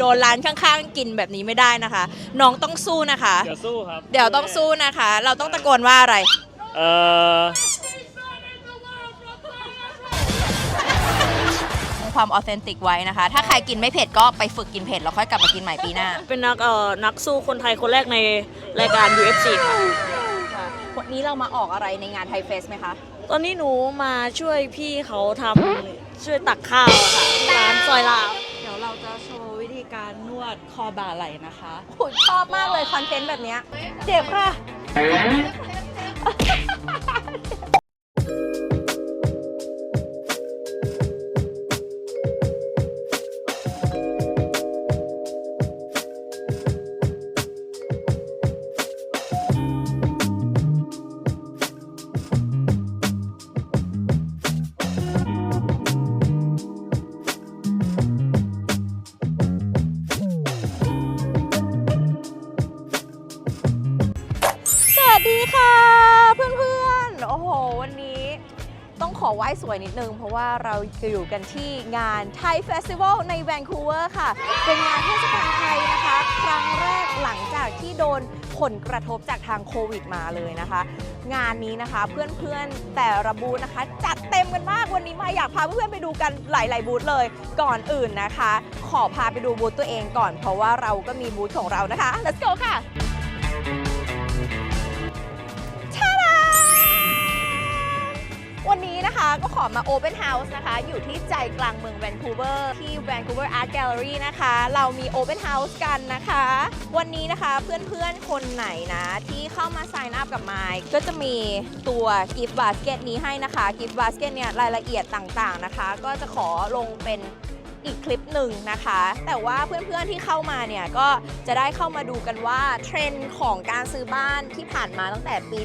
โดนร้านข้างๆ กินแบบนี้ไม่ได้นะคะ น้องต้องสู้นะคะ เดี๋ยวสู้ครับเดี๋ยวต้องสู้นะคะ เราต้องตะโกนว่าอะไร เอ่อคงความออเทนติกไว้นะคะ ถ้าใครกินไม่เผ็ดก็ไปฝึกกินเผ็ดแล้วค่อยกลับมากินใหม่ปีหน้า เป็นนักเอ่อนักสู้คนไทยคนแรกในรายการ UFC ค่ะ วันนี้เรามาออกอะไรในงานไทยเฟสไหมคะ ตอนนี้หนูมาช่วยพี่เขาทำช่วยตักข้าวอะค่ะที่ร้านซอยลาว การนวดคอบ่าไหล่นะคะโอ้ยชอบมากเลยคอนเทนต์แบบเนี้ยเจ็บค่ะ สวยนิดนึง เพราะว่าเราอยู่กันที่งานไทยเฟสติวัลในแวนคูเวอร์ค่ะ เป็นงานเทศกาลไทยนะคะ ครั้งแรกหลังจากที่โดนผลกระทบจากทางโควิดมาเลยนะคะ งานนี้นะคะเพื่อนๆแต่ระบูธนะคะ จัดเต็มกันมากวันนี้มาอยากพาเพื่อนๆไปดูกันหลายๆบูธเลย ก่อนอื่นนะคะ ขอพาไปดูบูธตัวเองก่อน เพราะว่าเราก็มีบูธของเรานะคะ let's go ค่ะ วันนี้นะคะก็ขอมา Open House นะคะ อยู่ที่ใจกลางเมืองแวนคูเวอร์ที่ Vancouver Art Gallery นะคะ เรามี Open House กันนะคะ วันนี้นะคะเพื่อนๆ คนไหนนะ ที่เข้ามา sign up กับไมค์ก็จะมีตัว gift basket นี้ให้นะคะ gift basket เนี่ยรายละเอียดต่างๆนะคะ ก็จะขอลงเป็น อีกคลิปหนึ่งนะคะ แต่ว่าเพื่อนๆที่เข้ามาเนี่ยก็จะได้เข้ามาดูกันว่าเทรนด์ของการซื้อบ้านที่ผ่านมาตั้งแต่ปี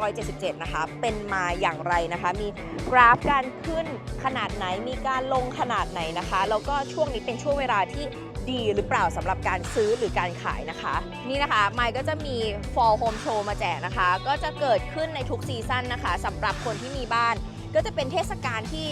1977 นะคะ เป็นมาอย่างไรนะคะ มีกราฟการขึ้นขนาดไหนมีการลงขนาดไหนนะคะ แล้วก็ช่วงนี้เป็นช่วงเวลาที่ดีหรือเปล่าสำหรับการซื้อหรือการขายนะคะ นี่นะคะไมค์ก็จะมี Fall Home Show มาแจกนะคะ ก็จะเกิดขึ้นในทุกซีซั่นนะคะสำหรับคนที่มีบ้าน ก็จะเป็นเทศกาลที่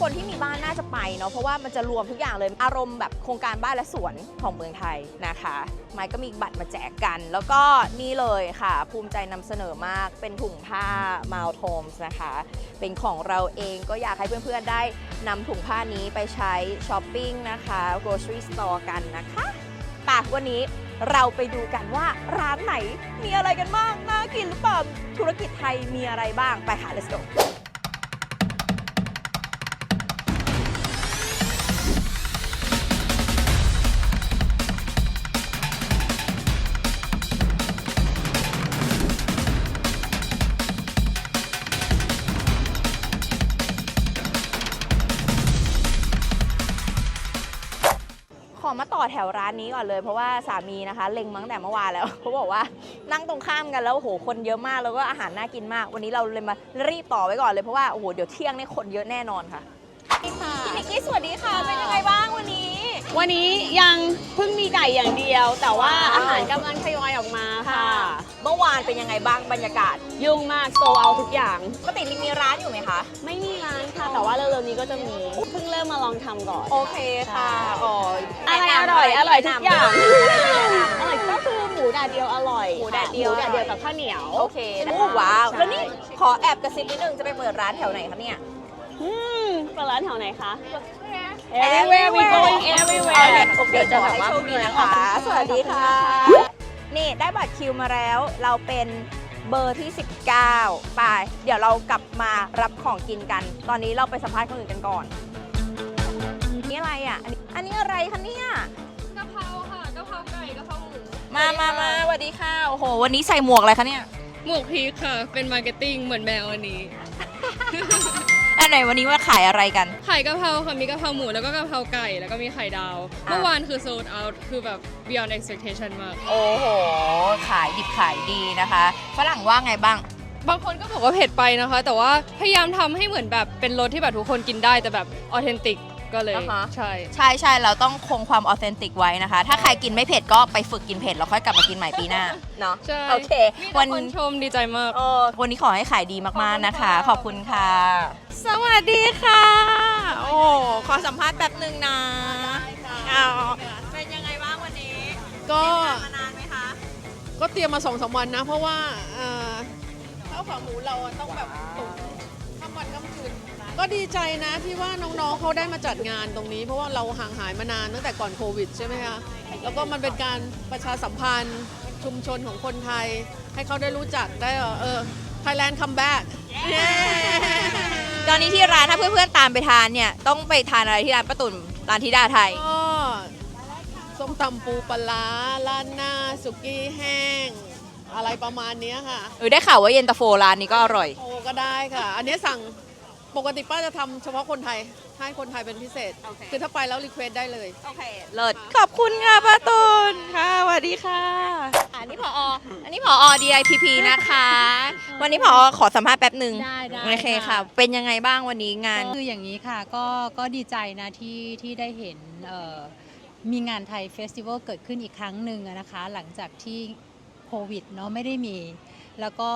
คนที่มีบ้านน่าจะไปเนาะเพราะว่ามันจะรวมทุกอย่างเลยอารมณ์แบบโครงการบ้านและสวนของเมืองไทยนะคะไมค์ก็มีบัตรมาแจกกัน แล้วก็นี่เลยค่ะ ภูมิใจนำเสนอมากเป็นถุงผ้า m o u t o m s นะคะ เป็นของเราเองก็อยากให้เพื่อนๆได้นำถุงผ้านี้ไปใช้ช้อปปิ้งนะคะ grocery store กันนะคะป่ะวันนี้เราไปดูกันว่าร้านไหนมีอะไรกันบ้างน่ากินหรือเปล่าธุรกิจไทยมีอะไรบ้างไปค่ะ let's go แถวร้านนี้ก่อนเลย เพราะว่าสามีนะคะ เล็งมาตั้งแต่เมื่อวานแล้วเขาบอกว่านั่งตรงข้ามกันแล้วโอ้โหคนเยอะมากแล้วก็อาหารน่ากินมาก วันนี้เราเลยมารีบต่อไว้ก่อนเลยเพราะว่าโอ้โหเดี๋ยวเที่ยงเนี่ยคนเยอะแน่นอนค่ะพี่นิกกี้สวัสดีค่ะ เป็นยังไงบ้างวันนี้ วันนี้ยังเพิ่งมีไก่อย่างเดียว แต่ว่าอาหารกำลังทยอยออกมาค่ะ เมื่อวานเป็นยังไงบ้างบรรยากาศ ยุ่งมากโซเอาทุกอย่างปกตินิก มีร้านอยู่ไหมคะ ไม่มีร้านค่ะ แต่ว่าเร็วๆนี้ก็จะมีเพิ่งเริ่มมาลองทำก่อน โอเคค่ะอ๋ออะไรแนะอนำร่อยอร่อยทุกอย่างแนะนำอร่อยก็คือหมูแดดเดียวอร่อยหมูแดดเดียว หมูแดดเดียวกับข้าวเหนียวโอเคโอ้ว้าวใช่แล้วนี่ขอแอบกระซิบนิดนึงจะไปเปิดร้านแถวไหนคะเนี่ย อืมเปิดร้านแถวไหนคะ Everywhere we going everywhere โอเคเดี๋ยวจะขอแบบให้ว่าโชคดีนะคะ สวัสดีค่ะ นี่ได้บัตรคิวมาแล้ว เราเป็น เบอร์ที่ 19 ไป เดี๋ยวเรากลับมารับของกินกัน ตอนนี้เราไปสัมภาษณ์คนอื่นกันก่อน นี่อะไรอะ อันนี้อันนี้อะไรคะเนี่ย กะเพราค่ะกะเพราไก่กะเพราหมูมามามาสวัสดีค่ะ โอ้โห วันนี้ใส่หมวกอะไรคะเนี่ย หมวกพีคค่ะ เป็นมาร์เก็ตติ้งเหมือนแมววันนี้ อันไหนวันนี้ว่าขายอะไรกันไข่กะเพราค่ะ มีกะเพราหมูแล้วก็กะเพราไก่ แล้วก็มีไข่ดาวอะเมื่อวานคือ sold out คือแบบ beyond expectation มาก โอ้โห ขายดิบขายดีนะคะฝรั่งว่าไงบ้าง บางคนก็บอกว่าเผ็ดไปนะคะ แต่ว่าพยายามทำให้เหมือนแบบเป็นรสที่แบบทุกคนกินได้แต่แบบออเทนติก ก็เลยใช่ ใช่ใช่เราต้องคงความออเทนติกไว้นะคะ ถ้าใครกินไม่เผ็ดก็ไปฝึกกินเผ็ดแล้วค่อยกลับมากินใหม่ปีหน้า เนาะใช่โอเควันชมดีใจมากวันนี้ขอให้ขายดีมากๆนะคะ ขอบคุณค่ะ สวัสดีค่ะ โอ้ขอสัมภาษณ์แป๊บหนึ่งนะเป็นยังไงบ้างวันนี้ก็นานไหมคะ ก็เตรียมมาสองสามวันนะ เพราะว่าเอ่อข้าวขาหมูเราต้องแบบตุ๋นข้ามวันข้ามคืน ก็ดีใจนะที่ว่าน้องๆเขาได้มาจัดงานตรงนี้ เพราะว่าเราห่างหายมานานตั้งแต่ก่อนโควิดใช่ไหมคะแล้วก็มันเป็นการประชาสัมพันธ์ชุมชนของคนไทย ให้เขาได้รู้จักได้เออ Thailand come back ตอนนี้ที่ร้านถ้าเพื่อนๆตามไปทานเนี่ยต้องไปทานอะไรที่ร้านป้าตุ่นร้านธิดาไทยก็ส้มตำปูปลาร้าร้านหน้าสุกี้แห้ง อะไรประมาณเนี้ยค่ะเออได้ข่าวว่าเย็นตาโฟร้านนี้ก็อร่อย โอ้ก็ได้ค่ะ อันนี้สั่ง ปกติป้าจะทำเฉพาะคนไทย ให้คนไทยเป็นพิเศษ โอเค คือถ้าไปแล้วรีเควสได้เลย โอเคเลิศขอบคุณค่ะป้าตุนค่ะสวัสดีค่ะ อันนี้พออันนี้พอ DITP นะคะ วันนี้พอขอสัมภาษณ์แป๊บหนึ่งได้ได้โอเคค่ะ เป็นยังไงบ้างวันนี้งาน คืออย่างนี้ค่ะก็ก็ดีใจนะที่ที่ได้เห็นเอ่อมีงานไทยเฟสติวัลเกิดขึ้นอีกครั้งหนึ่งอะนะคะ หลังจากที่โควิดเนาะไม่ได้มี แล้วก็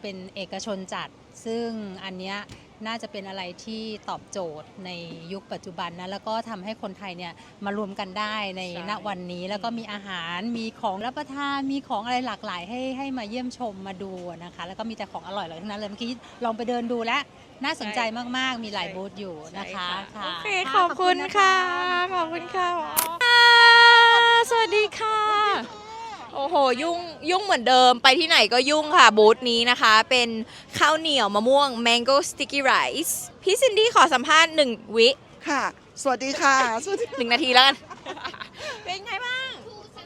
เป็นเอกชนจัด ซึ่งอันเนี้ย น่าจะเป็นอะไรที่ตอบโจทย์ในยุคปัจจุบันนะแล้วก็ทำให้คนไทยเนี่ยมารวมกันได้ในใช่ ณวันนี้ แล้วก็มีอาหารมีของรับประทานมีของอะไรหลากหลายให้ให้มาเยี่ยมชมมาดูนะคะ แล้วก็มีแต่ของอร่อยๆทั้งนั้นเลยเมื่อกี้ลองไปเดินดูแล้วน่าสนใจมากๆ มีหลายบูธอยู่นะคะค่ะ โอเค ขอบคุณค่ะ ขอบคุณค่ะ สวัสดีค่ะโอ้โห ยุ่งยุ่งเหมือนเดิมไปที่ไหนก็ยุ่งค่ะ บูธนี้นะคะ เป็นข้าวเหนียวมะม่วง mango sticky rice พี่ซินดี้ขอสัมภาษณ์หนึ่งวิค่ะ สวัสดีค่ะ สวัสดีหนึ่งนาทีแล้วกัน เป็นไงบ้าง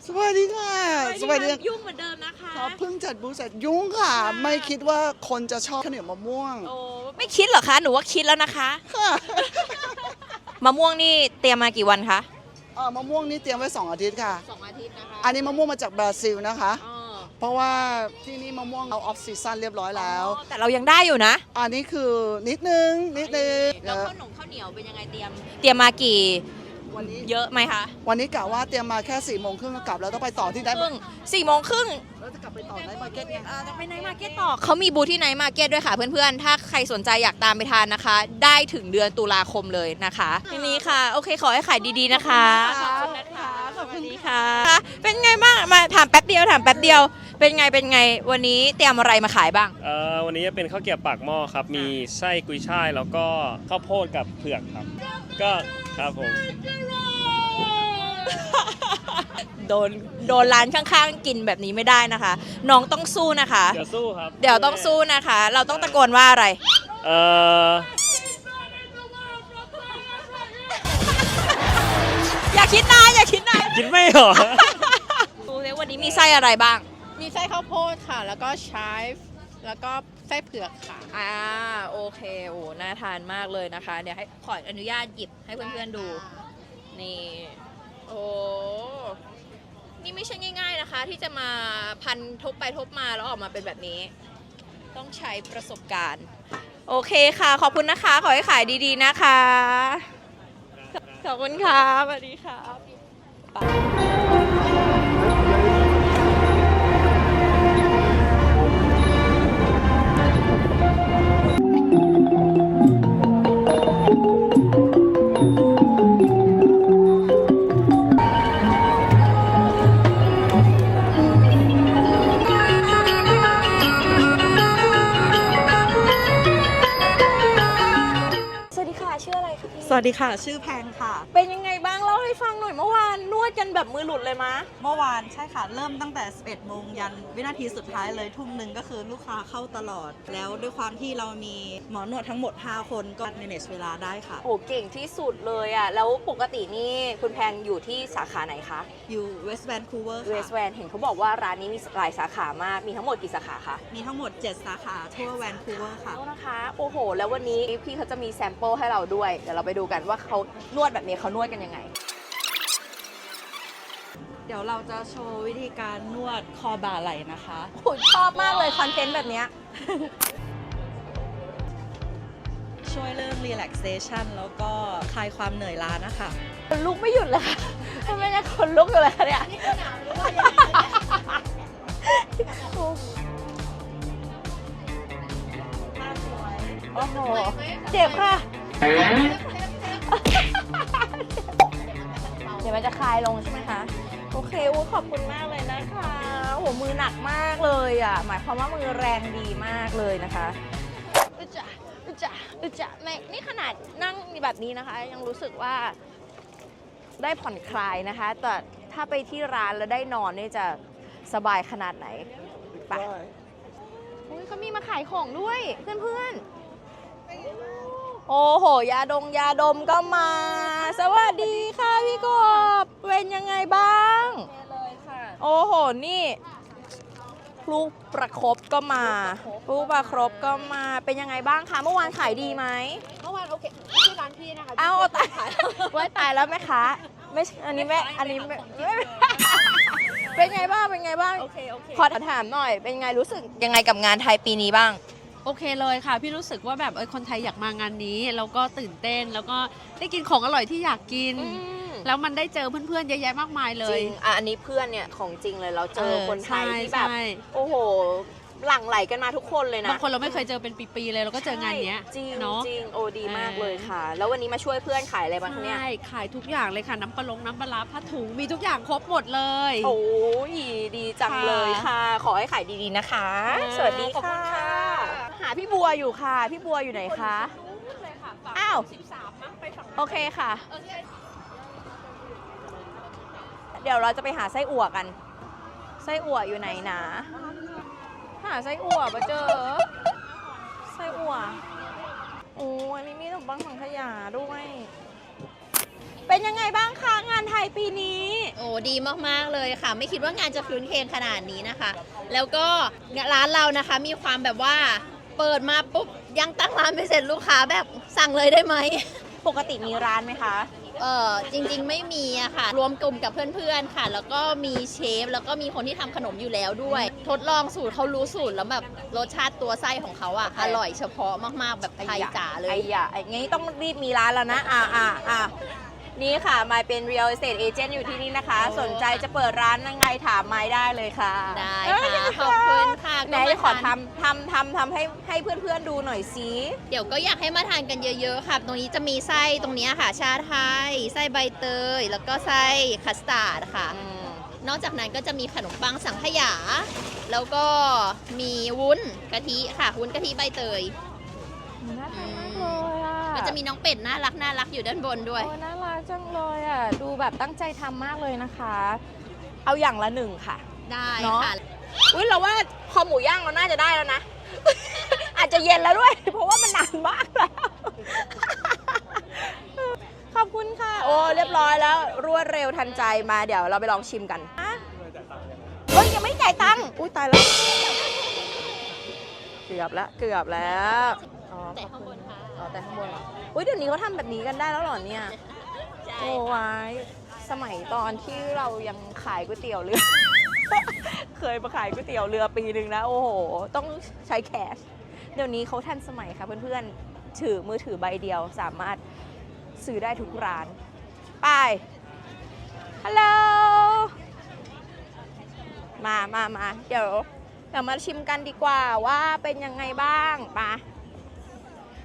สวัสดีค่ะ สวัสดียุ่งเหมือนเดิมนะคะครับเพิ่งจัดบูธเสร็จยุ่งค่ะ ไม่คิดว่าคนจะชอบข้าวเหนียวมะม่วง โอ้ไม่คิดเหรอคะ หนูว่าคิดแล้วนะคะค่ะมะม่วงนี่เตรียมมากี่วันคะ เอ่อมะม่วงนี่เตรียมไว้2อาทิตย์ค่ะ สองอาทิตย์นะคะอันนี้มะม่วงมาจากบราซิลนะคะ อ๋อเพราะว่าที่นี่มะม่วงเอาออฟซีซันเรียบร้อยแล้ว แต่เรายังได้อยู่นะ อันนี้คือนิดนึงนิดนึงแล้วเอ่อข้าวหนมข้าวเหนียวเป็นยังไงเตรียม เตรียมมากี่ วันนี้ เยอะไหมคะวันนี้กะว่าเตรียมมาแค่4ี่โมงครึ่งก็กลับแล้วต้องไปต่อที่ไนท์ครึ่งสี่โมงครึ่งแล้วจะกลับไปต่อไนท์มาร์เก็ตไงจะไปไนท์มาร์เก็ตต่อเขามีบูธที่ไนท์มาร์เก็ตด้วยค่ะเพื่อนๆ ถ้าใครสนใจอยากตามไปทานนะคะ ได้ถึงเดือนตุลาคมเลยนะคะทีนี้ค่ะ โอเคขอให้ขายดีๆนะคะขอบคุณนะคะขอบคุณค่ะ เป็นไงบ้างมาถามแป๊บเดียวถามแป๊บเดียว เป็นไงเป็นไงวันนี้เตรียมอะไรมาขายบ้าง เอ่อวันนี้จะเป็นข้าวเกรี๊ยวปากหม้อครับ มีไส้กุยช่ายแล้วก็ข้าวโพดกับเผือกครับ ก็ครับผม โดนโดนร้านข้างๆ กินแบบนี้ไม่ได้นะคะ น้องต้องสู้นะคะ เดี๋ยวสู้ครับเดี๋ยวต้องสู้นะคะ เราต้องตะโกนว่าอะไร เอ่ออย่าคิดนานอย่าคิดนานคิดไม่ออกดูสิวันนี้มีไส้อะไรบ้าง มีไส้ข้าวโพดค่ะ แล้วก็ชายฟ์แล้วก็ไส้เผือกค่ะ อ่าโอเคโอ้น่าทานมากเลยนะคะ เดี๋ยวให้ขออนุญาตหยิบให้เพื่อนๆดู นี่ โอ้นี่ไม่ใช่ง่าย ๆนะคะ ที่จะมาพันทบไปทบมาแล้วออกมาเป็นแบบนี้ ต้องใช้ประสบการณ์ โอเคค่ะ ขอบคุณนะคะ ขอให้ขายดีๆนะคะ ขอบคุณค่ะสวัสดีค่ะส วัสดีค่ะ ชื่อแพงค่ะ เป็นยังไง ฟังหน่อยเมื่อวานนวดกันแบบมือหลุดเลยมะ เมื่อวานใช่ค่ะ เริ่มตั้งแต่ 11 โมงยันวินาทีสุดท้ายเลยทุ่มหนึ่งก็คือลูกค้าเข้าตลอด แล้วด้วยความที่เรามีหมอนวดทั้งหมด 5 คนก็ manage เวลาได้ค่ะ โอ้เก่งที่สุดเลยอะ แล้วปกตินี่คุณแพนอยู่ที่สาขาไหนคะ อยู่ West Vancouver เวค่ะสแวนเห็นเขาบอกว่าร้านนี้มีหลายสาขามาก มีทั้งหมดกี่สาขาคะมีทั้งหมด 7 สาขาทั่ว Vancouver ค่ะโอ้นะคะ โอ้โห แล้ววันนี้พี่เขาจะมีแซมเปิลให้เราด้วย เดี๋ยวเราไปดูกันว่าเขานวดแบบนี้เขานวดกันยังไง เดี๋ยวเราจะโชว์วิธีการนวดคอบ่าไหล่นะคะ โอ้ยชอบมากเลยคอนเทนต์แบบเนี้ย ช่วยเรื่อง relaxation แล้วก็คลายความเหนื่อยล้านะคะ คนลุกไม่หยุดเลยค่ะทำไมเนี่ยคนลุกอยู่เลยคะเนี่ยโอ้โห เจ็บค่ะ เดี๋ยวมันจะคลายลงใช่ไหมคะโอ เคอู้ขอบคุณมากเลยนะคะโหมือหนักมากเลยอะ หมายความว่ามือแรงดีมากเลยนะคะอึจะอึจะอึจะแม่นี่ขนาดนั่งแบบนี้นะคะ ยังรู้สึกว่าได้ผ่อนคลายนะคะ แต่ถ้าไปที่ร้านแล้วได้นอนนี่จะสบายขนาดไหนไปอุ๊ยเขามีมาขายของด้วยเพื่อนๆ โอ้โห ยาดงยาดมก็มา สวัสดีค่ะพี่กบเป็นยังไงบ้างโอ้โห นี่ลูกประครบก็มาลูกประครบก็มา เป็นยังไงบ้างคะเมื่อวานขายดีไหม เมื่อวานโอเคที่ร้านพี่นะคะเอ้าตายไว้ตายแล้วไหมคะ ไม่ใช่อันนี้ไม่ อันนี้ไม่ไม่เป็นไงบ้าง เป็นไงบ้าง โอเค โอเค ขอถามหน่อย เป็นไงรู้สึกยังไงกับงานไทยปีนี้บ้าง โอเคเลยค่ะ พี่รู้สึกว่าแบบเออคนไทยอยากมางานนี้ แล้วก็ตื่นเต้น แล้วก็ได้กินของอร่อยที่อยากกินแล้วมันได้เจอเพื่อนๆเยอะแยะมากมายเลจยริงอะอันนี้เพื่อนเนี่ยของจริงเลยเราเจอคนไทยที่แบบ ใช่ โอ้โห หลั่งไหลกันมาทุกคนเลยนะ บางคนเราไม่เคยเจอเป็นปีๆเลยเราก็เจองานเนี้ยจริงเนาะจริงโอ้ดีมากเออเลยค่ะ แล้ววันนี้มาช่วยเพื่อนขายอะไรบ้างคะเนี่ยใช่ขายทุกอย่างเลยค่ะน้ำปลาลงน้ำปลาร้าผ้าถุงมีทุกอย่างครบหมดเลย โอ้ยดีจังค่ะเลยค่ะ ขอให้ขายดีๆนะคะค่ะสวัสดีขอบคุค่ะณค่ะ หาพี่บัวอยู่ค่ะ พี่บัวอยู่ไหนคะอ้าวโอเคค่ะ เดี๋ยวเราจะไปหาไส้อั่วกัน ไส้อั่วอยู่ไหนนะ หาไส้อั่วมาเจอ ไส้อั่ว โอ้ยมีมีขนมปังสังขยาด้วย เป็นยังไงบ้างคะงานไทยปีนี้ โอ้ดีมากๆเลยค่ะ ไม่คิดว่างานจะคลื้นเครงขนาดนี้นะคะ แล้วก็ร้านเรานะคะมีความแบบว่าเปิดมาปุ๊บยังตั้งร้านไม่เสร็จลูกค้าแบบสั่งเลยได้ไหม ปกติมีร้านไหมคะ เออจริงๆไม่มีอะค่ะ รวมกลุ่มกับเพื่อนๆค่ะ แล้วก็มีเชฟ แล้วก็มีคนที่ทำขนมอยู่แล้วด้วย ทดลองสูตรเขารู้สูตรแล้วแบบรสชาติตัวไส้ของเขาอะอร่อยเฉพาะมากๆแบบไทยจ๋าเลย ไอ้ยะไอ้งี้ต้องรีบมีร้านแล้วนะ อ่าอ่าอ่า นี่ค่ะมายเป็น real estate agent อยู่ที่นี่นะคะโอ้สนใจจะเปิดร้านยังไงถามมายได้เลยค่ะได้เอ้ยค่ะขอบคุณค่ะไหนก็มาขอทานทำทำทำทำให้ให้เพื่อนๆดูหน่อยสิเดี๋ยวก็อยากให้มาทานกันเยอะๆค่ะ ตรงนี้จะมีไส้ตรงนี้ค่ะ ชาไทยไส้ใบเตย แล้วก็ไส้คัสตาร์ดค่ะนอกจากนั้นก็จะมีขนมปังสังขยา แล้วก็มีวุ้นกะทิค่ะ วุ้นกะทิใบเตย น่าทานมากเลยอะก็จะมีน้องเป็ดน่ารักน่ารักอยู่ด้านบนด้วย โอ้น่ารัก จังเลยอะ ดูแบบตั้งใจทำมากเลยนะคะ เอาอย่างละหนึ่งค่ะ ได้เนอะ ค่ะ อุ้ยเราว่าคอหมูย่างเราน่าจะได้แล้วนะ อาจจะเย็นแล้วด้วย เพราะว่ามันนานมากแล้ว ขอบคุณค่ะ โอ้เรียบร้อยแล้ว รวดเร็วทันใจมาเดี๋ยวเราไปลองชิมกันอะเฮ้ยยังไม่จ่ายตังค์อุ้ยตายแล้ว เกือบแล้วเกือบแล้วอ๋อแต่ข้างบนค่ะอ๋อแต่ข้างบนเหรออุ้ยเดี๋ยวนี้เขาทำแบบนี้กันได้แล้วเหรอเนี่ย ใช่ โอ้ไว้สมัยตอนที่เรายังขายก๋วยเตี๋ยวเรือ เคยมาขายก๋วยเตี๋ยวเรือปีหนึ่งนะ โอ้โห ต้องใช้แคชเดี๋ยวนี้เขาทันสมัยค่ะเพื่อนๆ ถือมือถือใบเดียวสามารถซื้อได้ทุกร้าน ไป ฮัลโหล มามามาเดี๋ยวเดี๋ยวมาชิมกันดีกว่าว่าเป็นยังไงบ้างปะ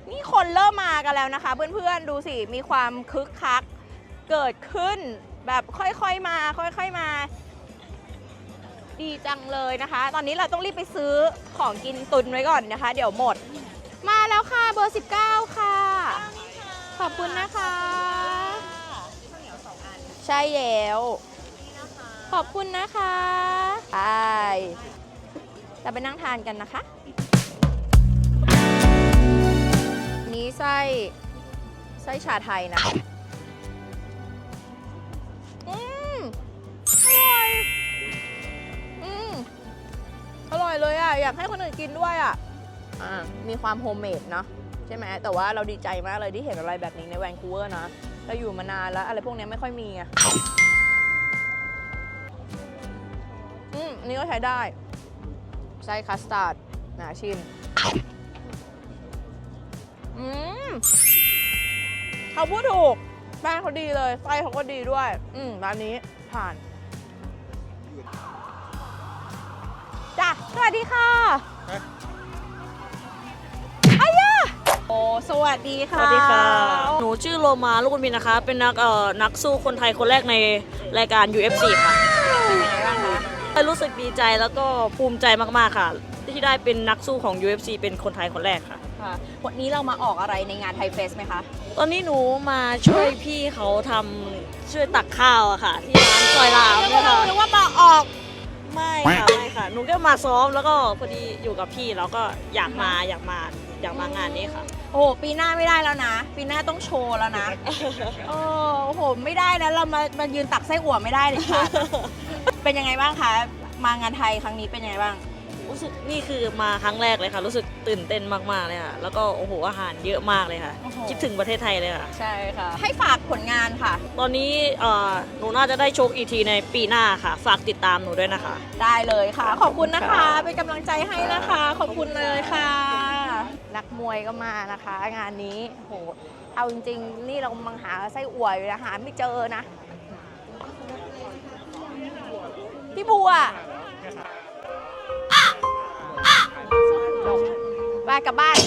นี่คนเริ่มมากันแล้วนะคะ เพื่อนๆ ดูสิ มีความคึกคัก เกิดขึ้นแบบค่อยๆมา ค่อยๆมา ดีจังเลยนะคะ ตอนนี้เราต้องรีบไปซื้อของกินตุนไว้ก่อนนะคะ เดี๋ยวหมด มาแล้วค่ะเบอร์ 19 ค่ะ ขอบคุณนะคะ ใช่แล้วขอบคุณนะคะไปเราไปนั่งทานกันนะคะ นี้ไส้ไส้ชาไทยนะ ร่อยเลยอะ อยากให้คนอื่นกินด้วยอะอ่ามีความโฮมเมดเนาะใช่ไหมแต่ว่าเราดีใจมากเลยที่เห็นอะไรแบบนี้ในแวนคูเวอร์นะเราอยู่มานานแล้ว อะไรพวกนี้ไม่ค่อยมีอะอืมอันนี่ก็ใช้ได้ไส้คัสตาร์ดนะชิมอืมเขาพูดถูกแป้งเขาดีเลยไส้เขาก็ดีด้วย อืมร้านนี้ผ่าน สวัสดีค่ะอายะโอ้สวัสดีสค่ะวัสดีค่ะ หนูชื่อโลมาลูกบุญมินนะคะ เป็นนักเอ่อนักสู้คนไทยคนแรกในรายการ UFC ค่ะเป็นยังไงบ้างคะรู้สึกดีใจแล้วก็ภูมิใจมากๆค่ะ ที่ได้เป็นนักสู้ของ UFC เป็นคนไทยคนแรกค่ะค่ะวันนี้เรามาออกอะไรในงานไทยเฟสไหมคะ ตอนนี้หนูมาช่วยพี่เขาทำช่วยตักข้าวอะค่ะ ที่ร้านซอยรามเนี่ยค่ะหรือว่ามาออก ไม่ค่ะไม่ ค่ะ หนูก็มาซ้อมแล้วก็พอดีอยู่กับพี่แล้วก็อยากมาอยากมาอยากมางานนี้ค่ะ โอ้โหปีหน้าไม่ได้แล้วนะ ปีหน้าต้องโชว์แล้วนะเออโอ้โหไม่ได้นะเรามามายืนตักไส้อั่วไม่ได้เลยค่ะ เป็นยังไงบ้างคะมางานไทยครั้งนี้เป็นยังไงบ้าง รู้สึกนี่คือมาครั้งแรกเลยค่ะ รู้สึกตื่นเต้นมากๆเลยค่ะ แล้วก็โอ้โหอาหารเยอะมากเลยค่ะ โอ้โห คิดถึงประเทศไทยเลยค่ะ ใช่ค่ะ ให้ฝากผลงานค่ะ ตอนนี้เอ่อหนูน่าจะได้โชคอีกทีในปีหน้าค่ะ ฝากติดตามหนูด้วยนะคะ ได้เลยค่ะ ขอบคุณนะคะค่ะเป็นกำลังใจให้นะคะ ขอบคุณเลยค่ะ นักมวยก็มานะคะ งานนี้โหเอาจริงๆ นี่เรากำลังหาไส้อั่วอยู่นะหาไม่เจอนะ พี่บัว กลับบ้าน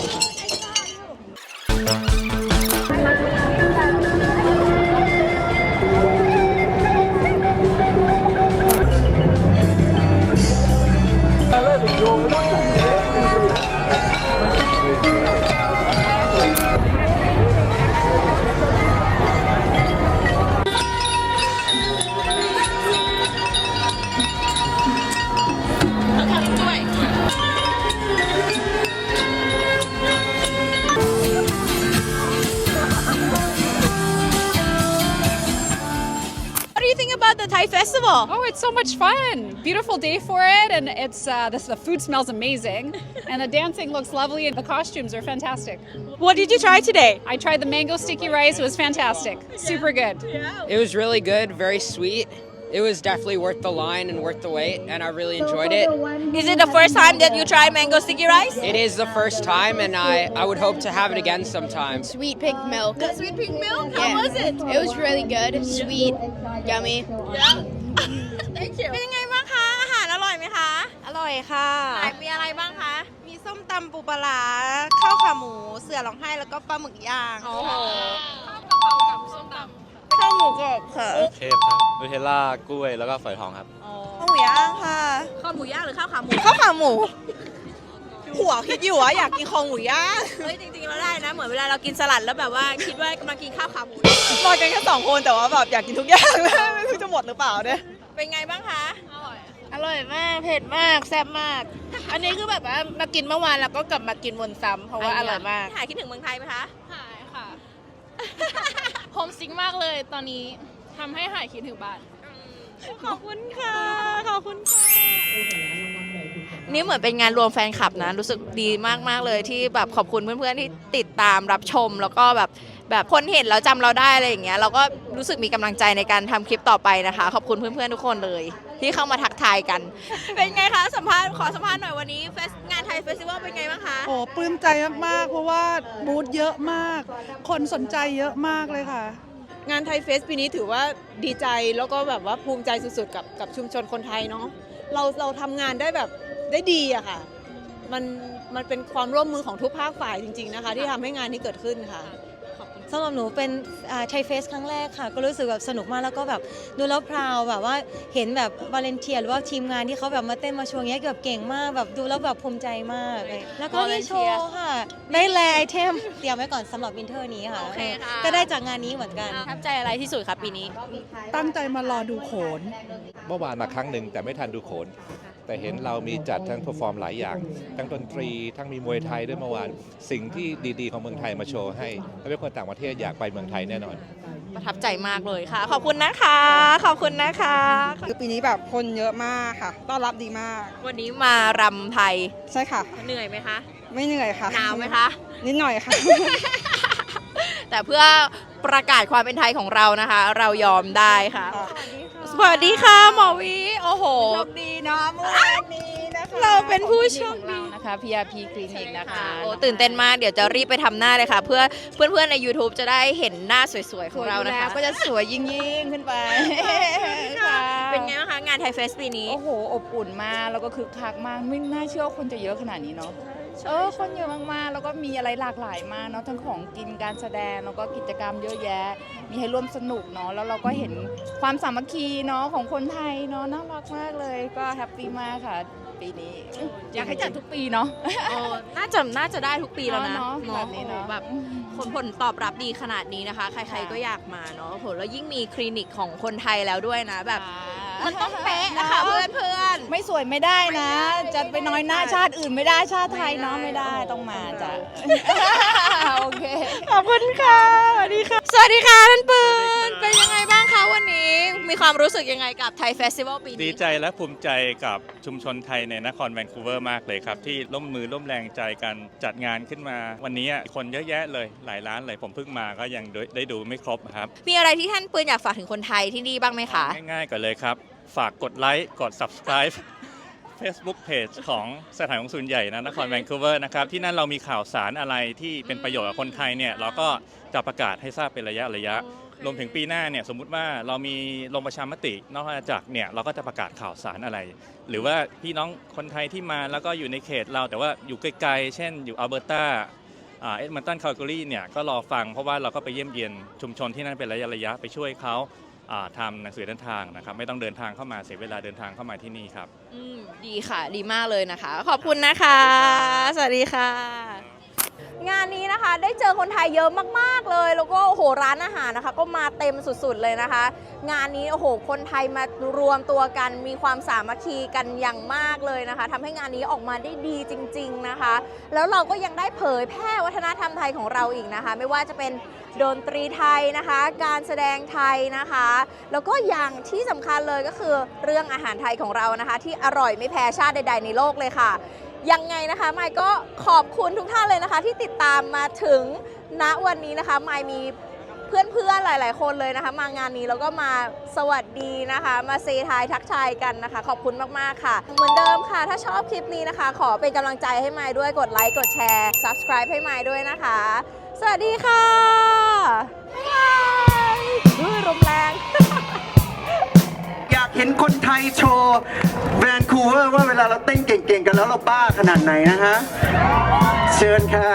do you think about the Thai festival? Oh, it's so much fun! Beautiful day for it, and it's uh, this, the food smells amazing, and the dancing looks lovely, and the costumes are fantastic. What did you try today? I tried the mango sticky rice; it was fantastic, super good. It was really good, very sweet. It was definitely worth the line and worth the wait, and I really enjoyed it. Is it the first time that you tried mango sticky rice? It is the first time, and I, I would hope to have it again sometime. Sweet pink milk. The sweet pink milk? How Yeah. was it? It was really good. Sweet, yummy. Thank you เป็นยังไงบ้างคะ อาหารอร่อยไหมคะ อร่อยค่ะไหนมีอะไรบ้างคะ มีส้มตำปูปลาร้าข้าวขาหมู เสือร้องไห้ แล้วก็ปลาหมึกย่าง โอ้โห ข้าวหมูกรอบค่ะเคฟครับ นูเทลล่ากล้วยแล้วก็ฝอยทองครับ ข้าวหมูย่างค่ะ ข้าวหมูย่างหรือข้าวขาหมูข้าวขาหมู หัวคิดอยู่ว่าอยากกินคอหมูย่างเฮ้ยจริงๆเราได้นะ เหมือนเวลาเรากินสลัดแล้วแบบว่าคิดว่ากำลังกินข้าวขาหมูมากันแค่สองคนแต่ว่าแบบอยากกินทุกอย่างเลยไม่รู้จะหมดหรือเปล่าเนี่ย เป็นไงบ้างคะอร่อยมาก เผ็ดมาก แซ่บมาก อันนี้คือแบบว่ามากินเมื่อวานแล้วก็กลับมากินวนซ้ำเพราะว่าอร่อยมาก หายคิดถึงเมืองไทยไหมคะ หายค่ะ โฮมซิงมากเลยตอนนี้ ทำให้หายคิดถึงบ้าน ขอบคุณค่ะ ขอบคุณค่ะ นี่เหมือนเป็นงานรวมแฟนคลับนะ รู้สึกดีมาก ๆ เลยที่แบบขอบคุณเพื่อนๆที่ติดตามรับชม แล้วก็แบบแบบคนเห็นแล้วจำเราได้อะไรอย่างเงี้ยเราก็รู้สึกมีกำลังใจในการทำคลิปต่อไปนะคะ ขอบคุณเพื่อนๆทุกคนเลย ที่เข้ามาทักทายกัน เป็นไงคะสัมภาษณ์ขอสัมภาษณ์หน่อยวันนี้เฟสงานไทยเฟสติวัลเป็นไงบ้างคะ โอ้ปลื้มใจมากๆ เพราะว่าบูธเยอะมาก คนสนใจเยอะมากเลยค่ะ งานไทยเฟสปีนี้ถือว่าดีใจแล้วก็แบบว่าภูมิใจสุดๆ กับกับชุมชนคนไทยเนาะเราเราทำงานได้แบบได้ดีอะค่ะ มันมันเป็นความร่วมมือของทุกภาคฝ่ายจริง ๆนะคะ ที่ทำให้งานนี้เกิดขึ้นค่ะ สำหรับหนูเป็นไทยเฟสครั้งแรกค่ะ ก็รู้สึกแบบสนุกมากแล้วก็แบบดูแล้วพราวแบบว่าเห็นแบบวาเลนเทียหรือว่าทีมงานที่เขาแบบมาเต้นมาโชว์อย่างเงี้ยแบบเก่งมากแบบดูแล้วแบบภูมิใจมากเลยแล้วก็มีโชว์ค่ะ ได้แลไอเทมเตรียมไว้ก่อนสำหรับวินเทอร์นี้ค่ะ โอเคค่ะ ก็ได้จากงานนี้เหมือนกัน ประทับใจอะไรที่สุดคะปีนี้ ตั้งใจมารอดูโขน เมื่อวานมาครั้งหนึ่งแต่ไม่ทันดูโขน แต่เห็นเรามีจัดทั้งเพอร์ฟอร์มหลายอย่าง ทั้งดนตรี ทั้งมีมวยไทยด้วยเมื่อวาน สิ่งที่ดีๆของเมืองไทยมาโชว์ให้ถ้าเป็นคนต่างประเทศอยากไปเมืองไทยแน่นอน ประทับใจมากเลยค่ะ ขอบคุณนะคะ ขอบคุณนะคะ คือปีนี้แบบคนเยอะมากค่ะ ต้อนรับดีมาก วันนี้มารำไทย ใช่ค่ะ เหนื่อยไหมคะ ไม่เหนื่อยค่ะหนาวไหมคะ นิดหน่อยค่ะ แต่เพื่อ ประกาศความเป็นไทยของเรานะคะ เรายอมได้ค่ะ สวัสดีค่ะหมอวีโอ้โห โชคดีเนาะเมื่อวานนี้นะคะเราเป็นผู้โชคดีนะคะ PRP คลินิกนะคะโอ้ตื่นเต้นมากเดี๋ยวจะรีบไปทำหน้าเลยค่ะ เพื่อเพื่อนๆใน YouTube จะได้เห็นหน้าสวยๆของเรานะคะก็จะสวยยิ่งยิ่งๆขึ้นไปเป็นไงบ้างคะงานไทยเฟสปีนี้ โอ้โห อบอุ่นมากแล้วก็คึกคักมากไม่น่าเชื่อว่าคนจะเยอะขนาดนี้เนาะ เออคนเยอะมากๆ แล้วก็มีอะไรหลากหลายมากเนาะทั้งของกินการแสดงแล้วก็กิจกรรมเยอะแยะ มีให้ร่วมสนุกเนาะแล้วเราก็เห็นความสามัคคีเนาะของคนไทยเนาะน่ารักมากเลยก็แฮปปี้มากค่ะ ปีนี้อยากให้จัดทุกปีเนาะ เออน่าจะน่าจะได้ทุกปีแล้วนะเนาะแบบนี้เนาะโอ้โหแบบคนผลตอบรับดีขนาดนี้นะคะ ใคร ๆก็อยากมาเนาะโอ้โหแล้วยิ่งมีคลินิกของคนไทยแล้วด้วยนะแบบ มันต้องเป๊ะนะคะเพื่อนเพื่อนๆไม่สวยไม่ได้นะ จะไปน้อยหน้าชาติอื่นไม่ได้ชาติไทยเนาะไม่ได้ต้องมาจ้ะโอเค ขอบคุณค่ะสวัสดีค่ะ สวัสดีค่ะท่านปืนเป็นยังไงบ้างคะวันนี้ มีความรู้สึกยังไงกับไทยเฟสติวัลปีดีนี้ใจและภูมิใจกับชุมชนไทยในนครแวนคูเวอร์มากเลยครับ ที่ร่วมมือร่วมแรงใจกันจัดงานขึ้นมา วันนี้คนเยอะแยะเลยหลายร้านเลยผมเพิ่งมาก็ยังได้ดูไม่ครบครับ มีอะไรที่ท่านปืนอยากฝากถึงคนไทยที่นี่บ้างไหมคะ ง่ายๆก่อนเลยครับ ฝากกดไลค์กด subscribe Facebook Page ของสถานของศูนย์ใหญ่นะนครแวนคูเวอร์นะครับที่นั่นเรามีข่าวสารอะไรที่เป็นประโยชน์กับคนไทยเนี่ยเราก็จะประกาศให้ทราบเป็นระยะระยะ รวมถึงปีหน้าเนี่ยสมมุติว่าเรามีลงประชามตินอกจากรเนี่ยเราก็จะประกาศข่าวสารอะไร หรือว่าพี่น้องคนไทยที่มาแล้วก็อยู่ในเขตเราแต่ว่าอยู่ไกลๆ เช่นอยู่อัลเบอร์ตาเอ็ดมันตันคาลกรีเนี่ยก็รอฟังเพราะว่าเราก็ไปเยี่ยมเยียนชุมชนที่นั่นเป็นระยะระยะไปช่วยเขาอ่า ทำหนังสือเดินทางนะครับ ไม่ต้องเดินทางเข้ามาเสียเวลาเดินทางเข้ามาที่นี่ครับ อืมดีค่ะ ดีมากเลยนะคะ ขอบคุณนะคะ สวัสดีค่ะ งานนี้นะคะได้เจอคนไทยเยอะมากๆเลย แล้วก็โอ้โหร้านอาหารนะคะ ก็มาเต็มสุดๆเลยนะคะ งานนี้โอ้โหคนไทยมารวมตัวกันมีความสามัคคีกันอย่างมากเลยนะคะทำให้งานนี้ออกมาได้ดีจริง ๆนะคะ แล้วเราก็ยังได้เผยแพร่วัฒนธรรมไทยของเราอีกนะคะ ไม่ว่าจะเป็น ดนตรีไทยนะคะ การแสดงไทยนะคะ แล้วก็อย่างที่สำคัญเลยก็คือเรื่องอาหารไทยของเรานะคะ ที่อร่อยไม่แพ้ชาติใด ๆ ในโลกเลยค่ะ ยังไงนะคะไมค์ก็ขอบคุณทุกท่านเลยนะคะ ที่ติดตามมาถึงณวันนี้นะคะไมค์มีเพื่อนๆ หลาย ๆ คนเลยนะคะ มางานนี้แล้วก็มาสวัสดีนะคะ มาเซทายทักทายกันนะคะ ขอบคุณมากๆค่ะ เหมือนเดิมค่ะ ถ้าชอบคลิปนี้นะคะ ขอเป็นกำลังใจให้ไมค์ด้วยกดไลค์กดแชร์ subscribe ให้ไมค์ด้วยนะคะ สวัสดีค่ะบ๊ายบายเฮ้ยลมแรง อยากเห็นคนไทยโชว์แวนคูเวอร์ว่าเวลาเราเต้นเก่งๆกันแล้วเราบ้าขนาดไหนนะฮะ เชิญค่ะ